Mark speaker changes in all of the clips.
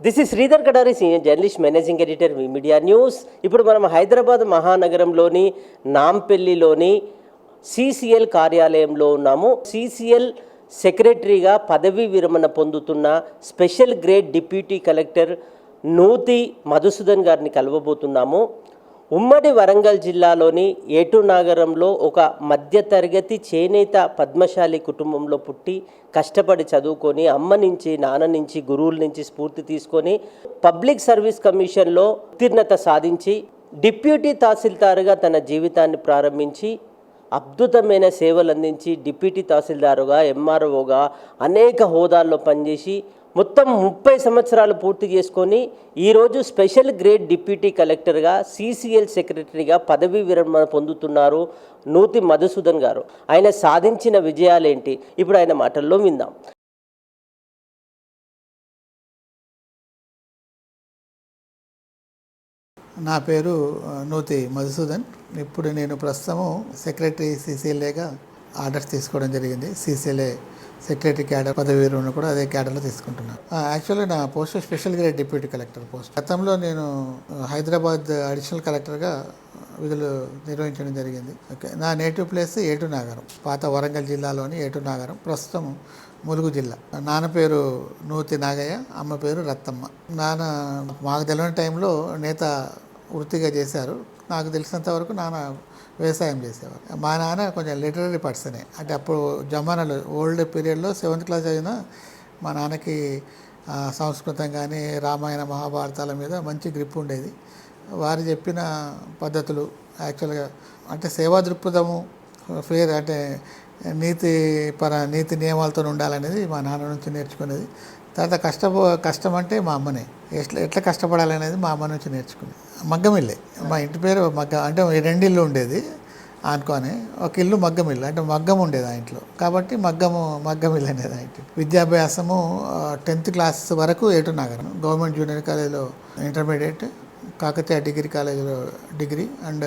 Speaker 1: This is Sridhar Kadari senior journalist managing editor media news ఇప్పుడు మనం Hyderabad మహానగరంలోని నాంపల్లిలోని CCL కార్యాలయంలో ఉన్నాము. సిసిఎల్ సెక్రటరీగా పదవీ విరమణ పొందుతున్న special grade deputy collector Nuthi Madhusudhan గారిని కలవబోతున్నాము. ఉమ్మడి వరంగల్ జిల్లాలోని ఏటు నగరంలో ఒక మధ్యతరగతి చేనేత పద్మశాలి కుటుంబంలో పుట్టి కష్టపడి చదువుకొని అమ్మ నుంచి నాన్న నుంచి గురువుల నుంచి స్ఫూర్తి తీసుకొని పబ్లిక్ సర్వీస్ కమిషన్లో ఉత్తీర్ణత సాధించి డిప్యూటీ తహసీల్దారుగా తన జీవితాన్ని ప్రారంభించి అద్భుతమైన సేవలు అందించి డిప్యూటీ తహసీల్దారుగా ఎంఆర్ఓగా అనేక హోదాల్లో పనిచేసి మొత్తం ముప్పై సంవత్సరాలు పూర్తి చేసుకొని ఈరోజు స్పెషల్ గ్రేడ్ డిప్యూటీ కలెక్టర్గా సిసిఎల్ సెక్రటరీగా పదవీ విరమణ పొందుతున్నారు నూతి మధుసూదన్ గారు. ఆయన సాధించిన విజయాలేంటి? ఇప్పుడు ఆయన మాటల్లో విందాం.
Speaker 2: నా పేరు నూతి మధుసూదన్. ఇప్పుడు నేను ప్రస్తుతము సెక్రటరీ సీసీఎల్ఏగా ఆర్డర్స్ తీసుకోవడం జరిగింది. సీసీఎల్ఏ సెక్రటరీ క్యాడర్ పదవి విరమణ కూడా అదే క్యాడర్లో తీసుకుంటున్నాను. యాక్చువల్గా యాక్చువల్లీ నా post special grade deputy collector post. గతంలో నేను హైదరాబాద్ అడిషనల్ కలెక్టర్గా విధులు నిర్వహించడం జరిగింది. ఓకే. నా నేటివ్ ప్లేస్ ఏటు నాగరం పాత వరంగల్ జిల్లాలోని ఏటు నాగరం ప్రస్తుతం ములుగు జిల్లా. నాన్న పేరు నూతి నాగయ్య అమ్మ పేరు రత్తమ్మ. నాన్న మాకు తెలియని టైంలో నేత వృత్తిగా చేశారు. నాకు తెలిసినంత వరకు నాన్న వ్యవసాయం చేసేవారు. మా నాన్న కొంచెం లిటరరీ పర్సనే అంటే అప్పుడు జమానాలో ఓల్డ్ పీరియడ్లో సెవెంత్ క్లాస్ అయిన మా నాన్నకి సంస్కృతం కానీ రామాయణ మహాభారతాల మీద మంచి గ్రిప్ ఉండేది. వారు చెప్పిన పద్ధతులు యాక్చువల్గా అంటే సేవా దృక్పథము ఫేర్ అంటే నీతి పర నీతి నియమాలతో ఉండాలనేది మా నాన్న నుంచి నేర్చుకునేది. తర్వాత కష్ట కష్టం అంటే మా అమ్మనే. ఎట్లా ఎట్లా కష్టపడాలనేది మా అమ్మ నుంచి నేర్చుకునేది మగ్గమిల్లే మా ఇంటి పేరు మగ్గ అంటే ఈ రెండు ఇల్లు ఉండేది అనుకోని ఒక ఇల్లు మగ్గం ఇల్లు అంటే మగ్గం ఉండేది ఆ ఇంట్లో. కాబట్టి మగ్గము మగ్గం ఇల్లు అనేది ఆ ఇంటి. విద్యాభ్యాసము టెన్త్ క్లాస్ వరకు ఏటు నగరం. గవర్నమెంట్ జూనియర్ కాలేజీలో ఇంటర్మీడియట్ కాకతీయ డిగ్రీ కాలేజీలో degree and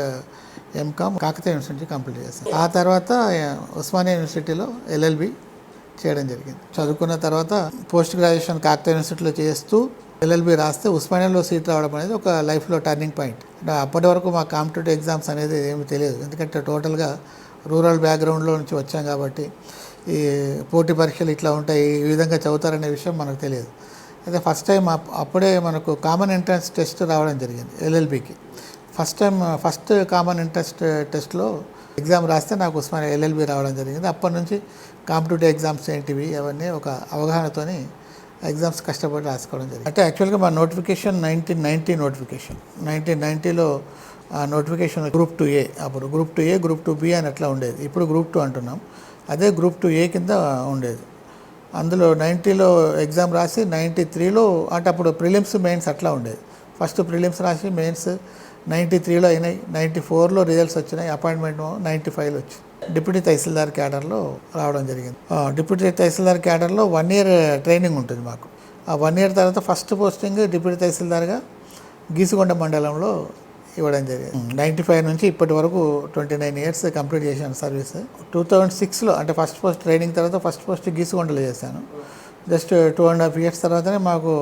Speaker 2: M Com Kakatiya university complete చేశాను. ఆ తర్వాత ఉస్మానియా యూనివర్సిటీలో ఎల్ఎల్బి చేయడం జరిగింది. చదువుకున్న తర్వాత పోస్ట్ గ్రాడ్యుయేషన్ కాకతీయ యూనివర్సిటీలో చేస్తూ ఎల్ఎల్బి రాస్తే ఉస్మానియాలో సీట్ రావడం అనేది ఒక లైఫ్లో టర్నింగ్ పాయింట్. అంటే అప్పటి వరకు మా కాంపిటేటివ్ ఎగ్జామ్స్ అనేది ఏమి తెలియదు. ఎందుకంటే టోటల్గా రూరల్ బ్యాక్గ్రౌండ్లో నుంచి వచ్చాం కాబట్టి ఈ పోటీ పరీక్షలు ఇట్లా ఉంటాయి ఈ విధంగా చదువుతారనే విషయం మనకు తెలియదు. అయితే ఫస్ట్ టైం అప్పుడే మనకు కామన్ ఎంట్రన్స్ టెస్ట్ రావడం జరిగింది ఎల్ఎల్బికి. First time first common entrance టెస్ట్లో ఎగ్జామ్ రాస్తే నాకు ఉస్మానియా ఎల్ఎల్బి రావడం జరిగింది. అప్పటి నుంచి కాంపిటేటివ్ ఎగ్జామ్స్ ఏంటివి అవన్నీ ఒక అవగాహనతోని ఎగ్జామ్స్ కష్టపడి రాసుకోవడం జరిగింది. అంటే యాక్చువల్గా మా notification nineteen ninety notification. Nineteen నైంటీలో notification group two A అప్పుడు group two A group two B అని అట్లా ఉండేది. ఇప్పుడు గ్రూప్ టూ అంటున్నాం. అదే గ్రూప్ టూ ఏ కింద ఉండేది. అందులో నైంటీలో ఎగ్జామ్ రాసి నైంటీ త్రీలో అంటే అప్పుడు ప్రిలిమ్స్ మెయిన్స్ అట్లా ఉండేది. ఫస్ట్ ప్రిలిమ్స్ రాసి మెయిన్స్ నైంటీ త్రీలో అయినాయి నైంటీ ఫోర్లో రిజల్ట్స్ వచ్చినాయి అపాయింట్మెంట్ నైంటీ ఫైవ్లో వచ్చింది. డిప్యూటీ తహసీల్దార్ క్యాడర్లో రావడం జరిగింది. డిప్యూటీ తహసీల్దార్ క్యాడర్లో వన్ ఇయర్ ట్రైనింగ్ ఉంటుంది మాకు. ఆ వన్ ఇయర్ తర్వాత ఫస్ట్ పోస్టింగ్ డిప్యూటీ తహసీల్దార్గా గీసుకొండ మండలంలో ఇవ్వడం జరిగింది. నైంటీ ఫైవ్ నుంచి ఇప్పటి వరకు ట్వంటీ నైన్ ఇయర్స్ కంప్లీట్ చేశాను సర్వీస్. టూ థౌజండ్ సిక్స్లో అంటే ఫస్ట్ పోస్ట్ ట్రైనింగ్ తర్వాత ఫస్ట్ పోస్ట్ గీసుకొండలో చేశాను. Just two and half years తర్వాతనే మాకు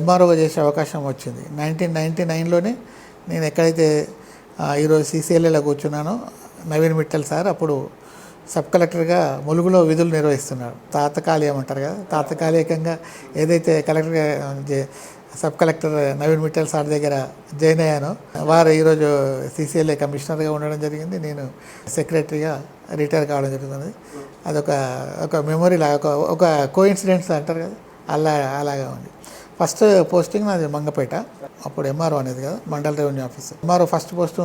Speaker 2: ఎంఆర్ఓగా చేసే అవకాశం వచ్చింది. నైన్టీన్ నైంటీ నైన్లోనే నేను ఎక్కడైతే ఈరోజు సీసీఎల్ఏలో కూర్చున్నానో నవీన్ మిట్టల్ సార్ అప్పుడు సబ్ కలెక్టర్గా ములుగులో విధులు నిర్వహిస్తున్నాడు తాతకాలీయం అంటారు కదా తాతకాలికంగా ఏదైతే కలెక్టర్గా sub collector Naveen Mittal sir దగ్గర జాయిన్ అయ్యాను వారు ఈరోజు సీసీఎల్ఏ కమిషనర్గా ఉండడం జరిగింది. నేను సెక్రటరీగా రిటైర్ కావడం జరుగుతుంది. అదొక ఒక మెమొరీ లాగా ఒక ఒక కోఇన్సిడెంట్స్ అంటారు కదా అలా అలాగా ఉంది. ఫస్ట్ పోస్టింగ్ నాది మంగపేట అప్పుడు ఎంఆర్ఓ అనేది కదా మండల revenue officer MRO first post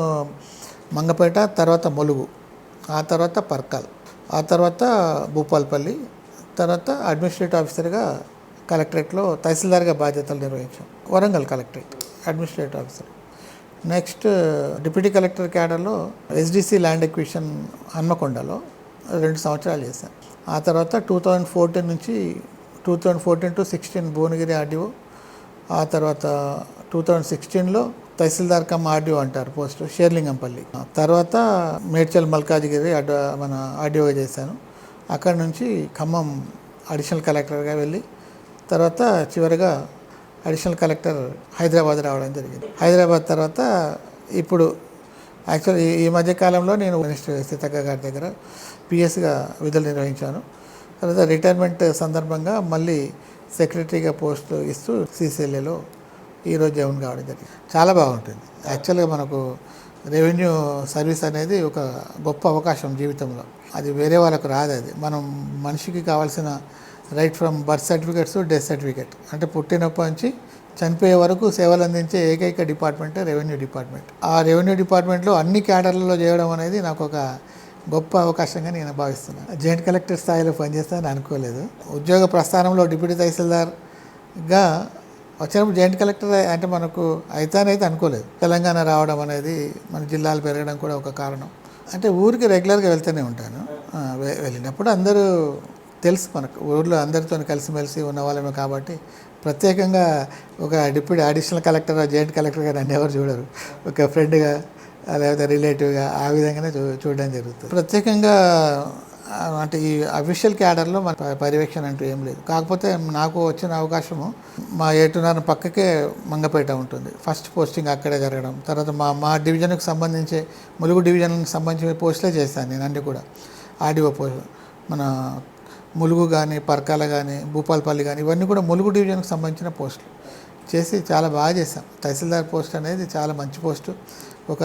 Speaker 2: Mangapet తర్వాత ములుగు ఆ తర్వాత పర్కాల్ ఆ తర్వాత భూపాల్పల్లి తర్వాత అడ్మినిస్ట్రేటివ్ ఆఫీసర్గా కలెక్టరేట్లో తహసీల్దార్గా బాధ్యతలు నిర్వహించాం. Warangal collectorate administrative officer. Next deputy collector క్యాడర్లో ఎస్డిసి ల్యాండ్ ఎక్విషన్ హన్మకొండలో రెండు సంవత్సరాలు చేశాను ఆ తర్వాత టూ థౌజండ్ ఫోర్టీన్ నుంచి two thousand fourteen to sixteen Bhuvanagiri RDO ఆ తర్వాత టూ థౌజండ్ సిక్స్టీన్లో తహసీల్దార్ కమ్ ఆర్డీఓ అంటారు పోస్ట్ షేర్లింగంపల్లి. తర్వాత మేడ్చల్ మల్కాజిగిరి అడ్ మన ఆర్డీఓగా చేశాను. అక్కడ నుంచి ఖమ్మం అడిషనల్ కలెక్టర్గా వెళ్ళి తర్వాత చివరిగా అడిషనల్ కలెక్టర్ హైదరాబాద్ రావడం జరిగింది. హైదరాబాద్ తర్వాత ఇప్పుడు యాక్చువల్ ఈ- ఈ మధ్య కాలంలో నేను మినిస్టర్ సీతక్క గారి దగ్గర పిఎస్గా విధులు నిర్వహించాను. తర్వాత రిటైర్మెంట్ సందర్భంగా మళ్ళీ సెక్రటరీగా పోస్ట్ ఇస్తూ సీసీఎల్ఏలో ఈరోజు జాయిన్ కావడం జరిగింది. చాలా బాగుంటుంది. యాక్చువల్గా మనకు రెవెన్యూ సర్వీస్ అనేది ఒక గొప్ప అవకాశం జీవితంలో. అది వేరే వాళ్ళకు రాదు అది. మనం మనిషికి కావాల్సిన right from birth certificates death certificate అంటే పుట్టినప్పటి నుంచి చనిపోయే వరకు సేవలు అందించే ఏకైక డిపార్ట్మెంట్ రెవెన్యూ డిపార్ట్మెంట్ ఆ రెవెన్యూ డిపార్ట్మెంట్లో అన్ని క్యాడర్లలో చేయడం అనేది నాకు ఒక గొప్ప అవకాశంగా నేను భావిస్తున్నాను. జాయింట్ కలెక్టర్ స్థాయిలో పనిచేస్తానని అనుకోలేదు. ఉద్యోగ ప్రస్థానంలో డిప్యూటీ తహసీల్దార్గా వచ్చినప్పుడు జాయింట్ కలెక్టర్ అంటే మనకు అయితే అనుకోలేదు. తెలంగాణ రావడం అనేది మన జిల్లాలు పెరగడం కూడా ఒక కారణం. అంటే ఊరికి రెగ్యులర్గా వెళ్తూనే ఉంటాను. వె- వెళ్ళినప్పుడు అందరూ తెలుసు మనకు. ఊర్లో అందరితో కలిసిమెలిసి ఉన్నవాళ్ళమే కాబట్టి ప్రత్యేకంగా ఒక డిప్యూటీ అడిషనల్ కలెక్టర్ జాయింట్ కలెక్టర్గా నన్ను ఎవరు చూడరు. ఒక ఫ్రెండ్గా లేకపోతే రిలేటివ్గా ఆ విధంగానే చూ చూడడం జరుగుతుంది. ప్రత్యేకంగా అంటే ఈ అఫీషియల్ క్యాడర్లో మన పర్యవేక్షణ అంటూ ఏం లేదు. కాకపోతే నాకు వచ్చిన అవకాశము మా ఏటున్నర పక్కకే మంగపేట ఉంటుంది. ఫస్ట్ పోస్టింగ్ అక్కడే జరగడం తర్వాత మా మా డివిజన్కి సంబంధించి ములుగు డివిజన్కి సంబంధించిన పోస్టులే చేశాను నేను అన్నీ కూడా. ఆడియో పోస్ట్ మన ములుగు కానీ పర్కాల కానీ భూపాలపల్లి కానీ ఇవన్నీ కూడా ములుగు డివిజన్కి సంబంధించిన పోస్టులు చేసి చాలా బాగా చేశాం. తహసీల్దార్ పోస్ట్ అనేది చాలా మంచి పోస్టు. ఒక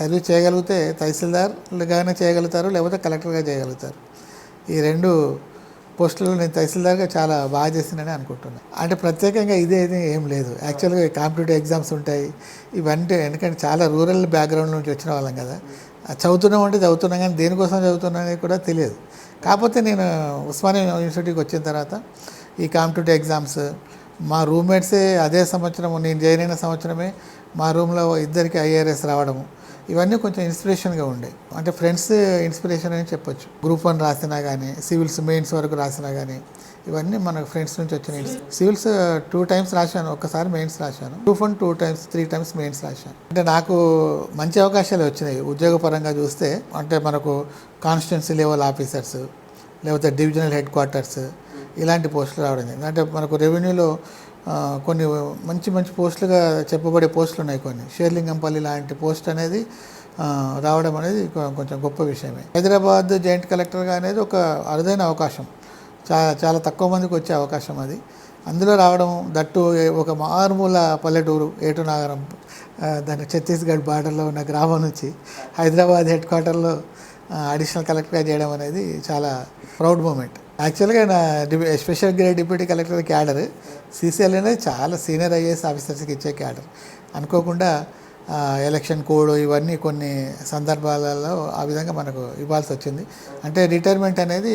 Speaker 2: సర్వీస్ చేయగలిగితే తహసీల్దార్లుగానే చేయగలుగుతారు లేకపోతే కలెక్టర్గా చేయగలుగుతారు. ఈ రెండు పోస్టులు నేను తహసీల్దార్గా చాలా బాగా చేసిందని అనుకుంటున్నాను అంటే ప్రత్యేకంగా ఇదే ఇది ఏం లేదు. యాక్చువల్గా కాంపిటేటివ్ ఎగ్జామ్స్ ఉంటాయి. ఇవన్నీ ఎందుకంటే చాలా రూరల్ బ్యాక్గ్రౌండ్ నుంచి వచ్చిన వాళ్ళం కదా. చదువుతున్నాం అంటే చదువుతున్నాం కానీ దేనికోసం చదువుతున్నా అనేది కూడా తెలియదు. కాకపోతే నేను ఉస్మానియా యూనివర్సిటీకి వచ్చిన తర్వాత ఈ కాంపిటేటివ్ ఎగ్జామ్స్ మా రూమ్మేట్సే అదే సంవత్సరం నేను జాయిన్ అయిన సంవత్సరమే మా రూమ్లో ఇద్దరికి ఐఆర్ఎస్ రావడము. ఇవన్నీ కొంచెం ఇన్స్పిరేషన్గా ఉండే. అంటే ఫ్రెండ్స్ ఇన్స్పిరేషన్ అని చెప్పొచ్చు. గ్రూప్ వన్ రాసినా కానీ సివిల్స్ మెయిన్స్ వరకు రాసినా కానీ ఇవన్నీ మన ఫ్రెండ్స్ నుంచి వచ్చిన సివిల్స్ టూ టైమ్స్ రాశాను ఒకసారి మెయిన్స్ రాశాను. Group one two times three times mains రాశాను. అంటే నాకు మంచి అవకాశాలు వచ్చినాయి. ఉద్యోగపరంగా చూస్తే అంటే మనకు కాన్స్టిట్యున్సీ లెవెల్ ఆఫీసర్స్ లేకపోతే డివిజనల్ హెడ్ క్వార్టర్స్ ఇలాంటి పోస్టులు రావడం అంటే మనకు రెవెన్యూలో కొన్ని మంచి మంచి పోస్టులుగా చెప్పబడే పోస్టులు ఉన్నాయి కొన్ని. షేర్లింగంపల్లి లాంటి పోస్ట్ అనేది రావడం అనేది కొంచెం గొప్ప విషయమే. హైదరాబాద్ జాయింట్ కలెక్టర్గా అనేది ఒక అరుదైన అవకాశం. చాలా చాలా తక్కువ మందికి వచ్చే అవకాశం అది. అందులో రావడం దట్టు ఒక మారుమూల పల్లెటూరు ఏటు నగరం దాని ఛత్తీస్గఢ్ బార్డర్లో ఉన్న గ్రామం నుంచి హైదరాబాద్ హెడ్ క్వార్టర్లో అడిషనల్ కలెక్టర్గా చేయడం అనేది చాలా ప్రౌడ్ మూమెంట్. యాక్చువల్గా నా special grade deputy collector cadre CCL అనేది చాలా సీనియర్ ఐఏఎస్ ఆఫీసర్స్కి ఇచ్చే క్యాడర్. అనుకోకుండా ఎలక్షన్ కోడ్ ఇవన్నీ కొన్ని సందర్భాలలో ఆ విధంగా మనకు ఇవ్వాల్సి వచ్చింది. అంటే రిటైర్మెంట్ అనేది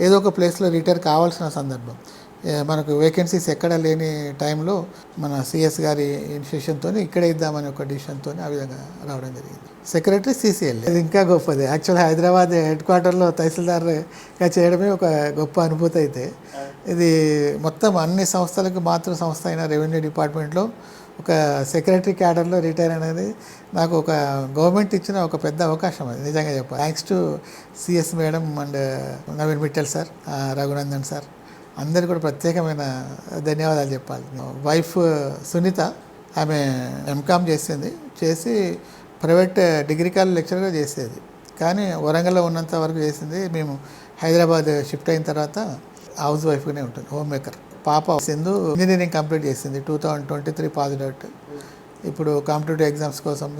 Speaker 2: ఏదో ఒక ప్లేస్లో రిటైర్ కావాల్సిన సందర్భం. మనకు వేకెన్సీస్ ఎక్కడ లేని టైంలో మన సిఎస్ గారి ఇనిషియేషన్తో ఇక్కడే ఇద్దామని ఒక డిసిషన్తో ఆ విధంగా రావడం జరిగింది. సెక్రటరీ సీసీఎల్ అది ఇంకా గొప్పది. యాక్చువల్ హైదరాబాద్ హెడ్ క్వార్టర్లో తహసీల్దార్గా చేయడమే ఒక గొప్ప అనుభూతి అయితే. ఇది మొత్తం అన్ని సంస్థలకు మాతృ సంస్థ అయిన రెవెన్యూ డిపార్ట్మెంట్లో ఒక సెక్రటరీ క్యాడర్లో రిటైర్ అనేది నాకు ఒక గవర్నమెంట్ ఇచ్చిన ఒక పెద్ద అవకాశం అది. నిజంగా చెప్పాలి. Thanks to CS madam and Naveen Mittal sir Raghunandan sir అందరు కూడా ప్రత్యేకమైన ధన్యవాదాలు చెప్పాలి. వైఫ్ సునీత ఆమె ఎంకామ్ చేసింది. చేసి ప్రైవేట్ డిగ్రీ కాలేజ్ లెక్చర్గా చేసేది. కానీ వరంగల్లో ఉన్నంత వరకు చేసింది మేము హైదరాబాద్ షిఫ్ట్ అయిన తర్వాత హౌస్ వైఫ్గానే ఉంటుంది హోమ్ మేకర్. పాప సింధు ఇంజనీరింగ్ కంప్లీట్ చేసింది టూ థౌజండ్ ట్వంటీ త్రీ పాజిట్ ఇప్పుడు కాంపిటేటివ్ ఎగ్జామ్స్ కోసం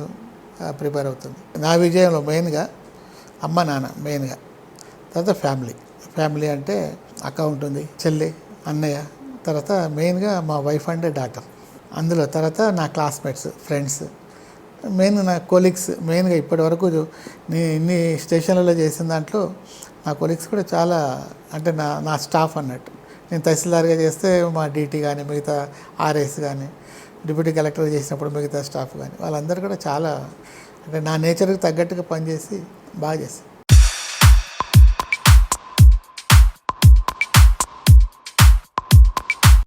Speaker 2: ప్రిపేర్ అవుతుంది. నా విజయంలో మెయిన్గా అమ్మ నాన్న మెయిన్గా. తర్వాత ఫ్యామిలీ. ఫ్యామిలీ అంటే అక్క ఉంటుంది చెల్లి అన్నయ్య. తర్వాత మెయిన్గా మా వైఫ్ అండ్ డాటర్. అందులో తర్వాత నా క్లాస్మేట్స్ ఫ్రెండ్స్. మెయిన్ నా కొలీగ్స్ మెయిన్గా ఇప్పటి వరకు నేను ఇన్ని స్టేషన్లలో చేసిన దాంట్లో నా కొలీగ్స్ కూడా చాలా అంటే నా నా స్టాఫ్ అన్నట్టు. నేను తహసీల్దార్గా చేస్తే మా డీటీ కానీ మిగతా ఆర్ఎస్ కానీ డిప్యూటీ కలెక్టర్ చేసినప్పుడు మిగతా స్టాఫ్ కానీ వాళ్ళందరూ కూడా చాలా అంటే నా నేచర్కి తగ్గట్టుగా పనిచేసి బాగా చేస్తారు.